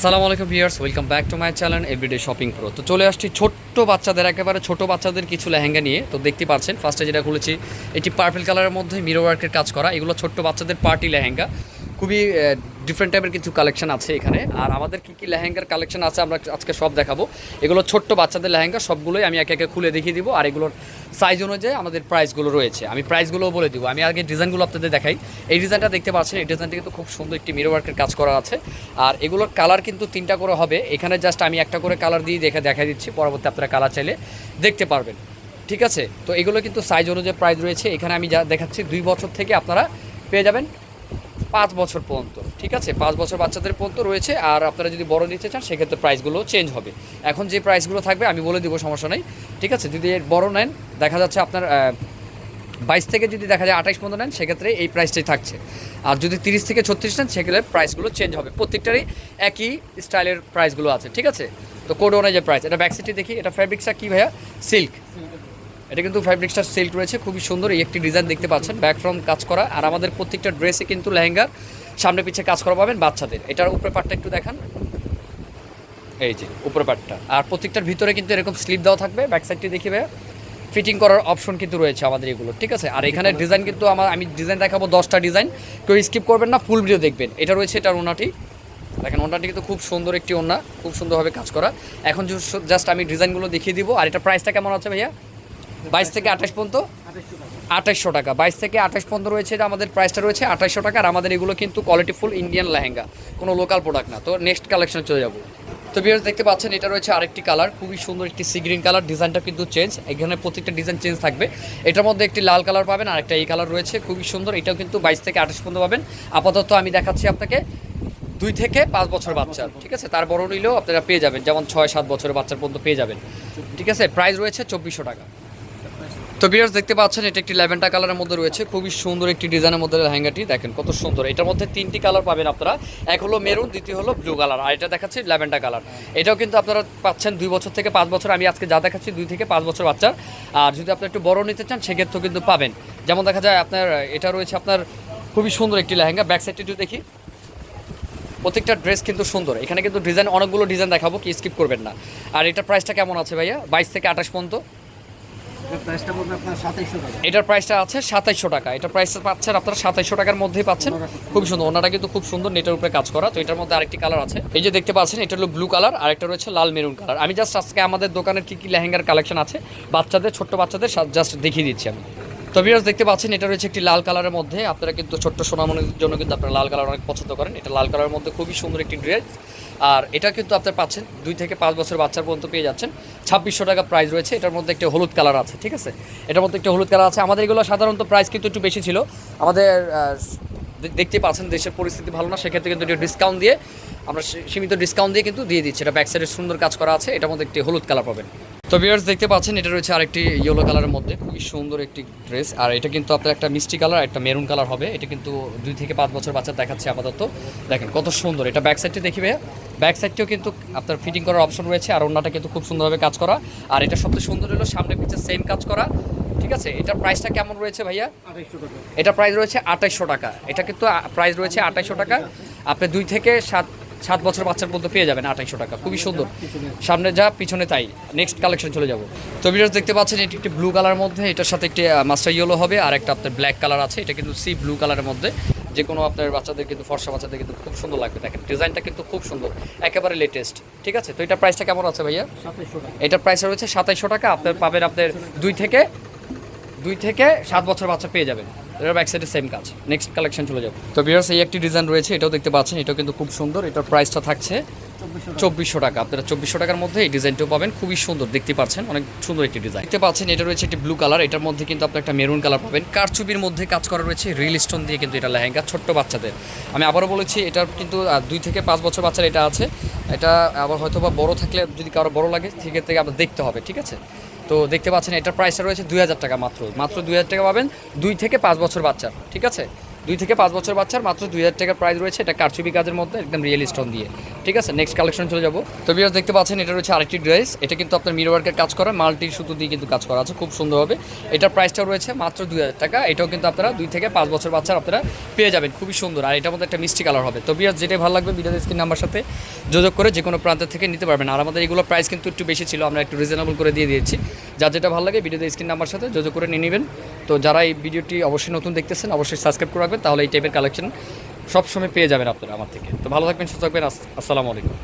আসসালামু আলাইকুম viewers, welcome back to my channel everyday shopping pro. তো চলে আসছি ছোট্ট বাচ্চাদের, একেবারে ছোট বাচ্চাদের কিছু লেহেঙ্গা নিয়ে। তো দেখতে পাচ্ছেন ফার্স্টে যেটা খুলেছি, এটি পার্পেল কালারের মধ্যে মিরো ওয়ার্কের কাজ করা। এগুলো ছোট্ট বাচ্চাদের পার্টি লেহেঙ্গা। খুবই ডিফারেন্ট টাইপের কিছু কালেকশন আছে এখানে। আর আমাদের কী কী লেহেঙ্গার কালেকশন আছে আমরা আজকে সব দেখাবো। এগুলো ছোট্ট বাচ্চাদের লেহেঙ্গা, সবগুলোই আমি একে একে খুলে দেখিয়ে দিব। আর এগুলোর সাইজ অনুযায়ী আমাদের প্রাইসগুলো রয়েছে। আমি প্রাইসগুলোও বলে দিব। আমি আগে ডিজাইনগুলো আপনাদের দেখাই। এই ডিজাইনটা দেখতে পাচ্ছেন, এই ডিজাইনটা কিন্তু খুব সুন্দর একটি মিরো ওয়ার্কের কাজ করা আছে। আর এগুলোর কালার কিন্তু তিনটা করে হবে। এখানে জাস্ট আমি একটা করে কালার দিয়ে দেখে দেখা দিচ্ছি। পরবর্তী আপনারা কালার চাইলে দেখতে পারবেন। ঠিক আছে? তো এগুলো কিন্তু সাইজ অনুযায়ী প্রাইস রয়েছে। এখানে আমি যা দেখাচ্ছি, দুই বছর থেকে আপনারা পেয়ে যাবেন পাঁচ বছর পর্যন্ত, ঠিক আছে? পাঁচ বছর বাচ্চাদের পর্যন্ত রয়েছে, আর আপনারা যদি বড় নিতে চান, সেক্ষেত্রে প্রাইসগুলো চেঞ্জ হবে। এখন যে প্রাইসগুলো থাকবে, আমি বলে দিব, সমস্যা নেই, ঠিক আছে? যদি বড় নেন, দেখা যাচ্ছে আপনার বাইশ থেকে যদি দেখা যায় আঠাইশ পর্যন্ত নেন, সেক্ষেত্রে এই প্রাইসটাই থাকছে। আর যদি তিরিশ থেকে ছত্রিশ নেন, সেক্ষেত্রে প্রাইসগুলো চেঞ্জ হবে। প্রত্যেকটারই একই স্টাইলের প্রাইসগুলো আছে, ঠিক আছে? তো কোড অনুযায়ী প্রাইস এটা ব্যাকসাইডটি দেখি, এটা ফ্যাব্রিক্সটা কী ভাইয়া? সিল্ক এটা কিন্তু ফ্যাব্রিক্সটা সিল্ক রয়েছে, খুবই সুন্দর, এই একটি ডিজাইন দেখতে পাচ্ছেন ব্যাক ফ্রম কাজ করা, আর আমাদের প্রত্যেকটা ড্রেসে কিন্তু লেহেঙ্গার সামনে পিছে কাজ করা পাবেন বাচ্চাদের। এটার উপরে পাটটা একটু দেখান। এই যে, উপরে পাটটা আর প্রত্যেকটার ভিতরে কিন্তু এরকম স্লিপ দেওয়া থাকবে ব্যাক সাইডটি দেখি ভাইয়া ফিটিং করার অপশন কিন্তু রয়েছে আমাদের এগুলো, ঠিক আছে? আর এখানে ডিজাইন কিন্তু আমার, আমি ডিজাইন দেখাবো দশটা ডিজাইন কেউ স্কিপ করবেন না ফুল ভিডিও দেখবেন। এটা রয়েছে এটার ওনাটি দেখেন ওনাটি কিন্তু খুব সুন্দর একটি ওনা খুব সুন্দরভাবে কাজ করা। এখন জাস্ট আমি ডিজাইনগুলো দেখিয়ে দিব, আর এটা প্রাইসটা কেমন আছে ভাইয়া? বাইশ থেকে আঠাশ পর্যন্ত? আঠাশশো টাকা। বাইশ থেকে আঠাশ পর্যন্ত রয়েছে আমাদের প্রাইসটা রয়েছে আঠাশশো টাকা, আর আমাদের এগুলো কিন্তু কোয়ালিটি ফুল ইন্ডিয়ান লেহেঙ্গা, কোনো লোকাল প্রোডাক্ট না। তো নেক্সট কালেকশন চলে যাব। তো বিয়ার্স দেখতে পাচ্ছেন, এটা রয়েছে আরেকটি কালার খুবই সুন্দর একটি সি গ্রিন কালার ডিজাইনটা কিন্তু চেঞ্জ এখানে প্রত্যেকটা ডিজাইন চেঞ্জ থাকবে। এটার মধ্যে একটি লাল কালার পাবেন, আর একটা এই কালার রয়েছে, খুবই সুন্দর, এটাও কিন্তু বাইশ থেকে আঠাশ পর্যন্ত পাবেন। আপাতত আমি দেখাচ্ছি আপনাকে দুই থেকে পাঁচ বছর বাচ্চার ঠিক আছে? তার বড় নিলেও আপনারা পেয়ে যাবেন, যেমন ছয় সাত বছরের বাচ্চার পর্যন্ত পেয়ে যাবেন। ঠিক আছে? প্রাইস রয়েছে চব্বিশশো টাকা। তো বিয়ার্স দেখতে পাচ্ছেন, এটা একটি ল্যাভেন্ডার কালারের মধ্যে রয়েছে। খুবই সুন্দর একটি ডিজাইনের মধ্যে লেহেঙ্গাটি। দেখেন কত সুন্দর। এটার মধ্যে তিনটি কালার পাবেন আপনারা। এক হলো মেরুন দ্বিতীয় হলো ব্লু কালার আর এটা দেখাচ্ছি ল্যাভেন্ডার কালার এটাও কিন্তু আপনারা পাচ্ছেন দুই বছর থেকে পাঁচ বছর। আমি আজকে যা দেখাচ্ছি, দুই থেকে পাঁচ বছর বাচ্চার। আর যদি আপনি একটু বড় নিতে চান, সেক্ষেত্রেও কিন্তু পাবেন। যেমন দেখা যায় আপনার, এটা রয়েছে আপনার খুবই সুন্দর একটি লেহেঙ্গা। ব্যাক সাইডটি একটু দেখি। প্রত্যেকটা ড্রেস কিন্তু সুন্দর। এখানে কিন্তু ডিজাইন অনেকগুলো ডিজাইন দেখাবো, কি স্কিপ করবেন না। আর এটার প্রাইসটা কেমন আছে ভাইয়া? বাইশ থেকে আঠাশ পর্যন্ত প্রাইসটা পড়বে আপনার সাতাইশশো টাকা এটার প্রাইসটা আছে সাতাইশশো টাকা। এটার প্রাইসটা পাচ্ছেন আপনারা সাতাইশশো টাকার মধ্যেই পাচ্ছেন। খুব সুন্দর। ওনারা কিন্তু খুব সুন্দর নেটের উপরে কাজ করা। তো এটার মধ্যে আরেকটি কালার আছে। এই যে দেখতে পাচ্ছেন এটা হলো ব্লু কালার আর একটা রয়েছে লাল মেরুন কালার আমি জাস্ট আজকে আমাদের দোকানের কী কী লেহেঙ্গার কালেকশন আছে বাচ্চাদের ছোট্ট বাচ্চাদের জাস্ট দেখিয়ে দিচ্ছি আমি। তো বিরাজ দেখতে পাচ্ছেন, এটা রয়েছে একটি লাল কালারের মধ্যে। আপনারা কিন্তু ছোট্ট সোনামনির জন্য কিন্তু আপনারা লাল কালার অনেক পছন্দ করেন। এটা লাল কালারের মধ্যে খুবই সুন্দর একটি ড্রেস আর এটা কিন্তু আপনার পাচ্ছেন, দুই থেকে পাঁচ বছর বাচ্চার পর্যন্ত পেয়ে যাচ্ছেন। ছাব্বিশশো টাকা প্রাইস রয়েছে। এটার মধ্যে একটি হলুদ কালার আছে, ঠিক আছে? এটার মধ্যে একটি হলুদ কালার আছে। আমাদের এগুলো সাধারণত প্রাইস কিন্তু একটু বেশি ছিল। আমাদের দেখতে পাচ্ছেন দেশের পরিস্থিতি ভালো না, সেক্ষেত্রে কিন্তু ডিসকাউন্ট দিয়ে, আমরা সীমিত ডিসকাউন্ট দিয়ে কিন্তু দিয়ে দিচ্ছি। এটা ব্যাক সাইডে সুন্দর কাজ করা আছে, এটার মধ্যে একটি হলুদ কালার পাবেন। তো ভিউয়ার্স দেখতে পাচ্ছেন, এটা রয়েছে আরেকটি ইয়েলো কালারের মধ্যে। খুবই সুন্দর একটি ড্রেস আর এটা কিন্তু আপনার একটা মিষ্টি কালার একটা মেরুন কালার হবে। এটা কিন্তু দুই থেকে পাঁচ বছর বাচ্চা দেখাচ্ছে আপাতত। দেখেন, কত সুন্দর। এটা ব্যাক সাইডটি দেখি ভাইয়া। ব্যাক সাইডটিও কিন্তু আপনার ফিটিং করার অপশন রয়েছে, আর অন্যটা কিন্তু খুব সুন্দরভাবে কাজ করা। আর এটা সবচেয়ে সুন্দর হলো সামনে পিছে সেম কাজ করা। ঠিক আছে? এটা প্রাইসটা কেমন রয়েছে ভাইয়া? এটা প্রাইস রয়েছে আঠাইশশো টাকা। এটা কিন্তু প্রাইস রয়েছে আঠাইশশো টাকা। আপনি দুই থেকে সাত সাত বছর বাচ্চার মধ্যে পেয়ে যাবেন আঠাইশশো টাকা। খুবই সুন্দর। সামনে যা পিছনে তাই। নেক্সট কালেকশন চলে যাব। তো ভিডিওস দেখতে পাচ্ছেন এটি একটি ব্লু কালার মধ্যে। এটার সাথে একটি মাস্টার ইয়েলো হবে। আর একটা আপনার ব্ল্যাক কালার আছে। এটা কিন্তু সি ব্লু কালারের মধ্যে। যে কোনো আপনার বাচ্চাদের কিন্তু ফর্সা বাচ্চাদের কিন্তু খুব সুন্দর লাগবে। দেখেন ডিজাইনটা কিন্তু খুব সুন্দর। একেবারে লেটেস্ট ঠিক আছে? তো এটা প্রাইসটা কেমন আছে ভাইয়া? এটার প্রাইস রয়েছে সাতাইশশো টাকা। আপনার পাবেন আপনার দুই থেকে দুই থেকে সাত বছর বাচ্চা পেয়ে যাবেন। এটার ব্যাক সাইডে সেম কাজ। নেক্সট কালেকশন চলে যাব। তো বিয়ার্স এই একটি ডিজাইন রয়েছে, এটাও দেখতে পাচ্ছেন, এটাও কিন্তু খুব সুন্দর। এটার প্রাইসটা থাকছে চব্বিশশো টাকা। আপনারা চব্বিশশো টাকার মধ্যে এই ডিজাইনটাও পাবেন, খুবই সুন্দর, দেখতে পাচ্ছেন, অনেক সুন্দর একটি ডিজাইন দেখতে পাচ্ছেন, এটা রয়েছে একটি ব্লু কালার এটার মধ্যে কিন্তু আপনি একটা মেরুন কালার পাবেন। কারচুপির মধ্যে কাজ করা রয়েছে রিল স্টোন দিয়ে কিন্তু এটা লেহেঙ্গা, ছোট্ট বাচ্চাদের। আমি আবারও বলেছি, এটার কিন্তু দুই থেকে পাঁচ বছর বাচ্চার এটা আছে। এটা আবার হয়তো বা বড়ো থাকলে যদি কারও বড় লাগে, সেক্ষেত্রে আপনার দেখতে হবে, ঠিক আছে? তো দেখতে পাচ্ছেন এটার প্রাইসটা রয়েছে দুই হাজার টাকা মাত্র। মাত্র দুই হাজার টাকা পাবেন দুই থেকে পাঁচ বছর বাচ্চার ঠিক আছে? দুই থেকে পাঁচ বছর বাচ্চার মাত্র দুই হাজার টাকার প্রাইস রয়েছে। এটা কারচুপি কাজের মধ্যে, একদম রিয়েল স্টোন দিয়ে। ঠিক আছে নেক্সট কালেকশন চলে যাব। তো বিয়ার্স দেখতে পাচ্ছেন, এটা রয়েছে আরেকটি ড্রেস এটা কিন্তু আপনার মিরো ওয়ার্কের কাজ করা মাল্টি সুতো দিয়ে কিন্তু কাজ করা আছে, খুব সুন্দর হবে। এটার প্রাইসটাও রয়েছে মাত্র দুই হাজার টাকা। এটাও কিন্তু আপনারা দুই থেকে পাঁচ বছর বাচ্চার আপনারা পেয়ে যাবেন, খুবই সুন্দর। আর এটার মধ্যে একটা মিষ্টি কালার হবে। তো বিয়ার্স যেটাই ভালো লাগবে ভিডিও স্ক্রিন নাম্বার সাথে যোগাযোগ করে যে কোনো প্রান্ত থেকে নিতে পারবেন। আর আমাদের এগুলো প্রাইস কিন্তু একটু বেশি ছিল, আমরা একটু রিজনেবল করে দিয়ে দিয়েছি। যার যেটা ভালো লাগে ভিডিওতে স্ক্রিন নাম্বার সাথে যোগাযোগ করে নিয়ে নেবেন। তো যারা এই ভিডিওটি অবশ্যই নতুন দেখতেছেন, অবশ্যই সাবস্ক্রাইব করে রাখবেন। তাহলে এই টাইপের কালেকশন সবসময় পেয়ে যাবেন আপনারা আমার থেকে। তো ভালো থাকবেন, সুস্থ থাকবেন আসসালামু আলাইকুম।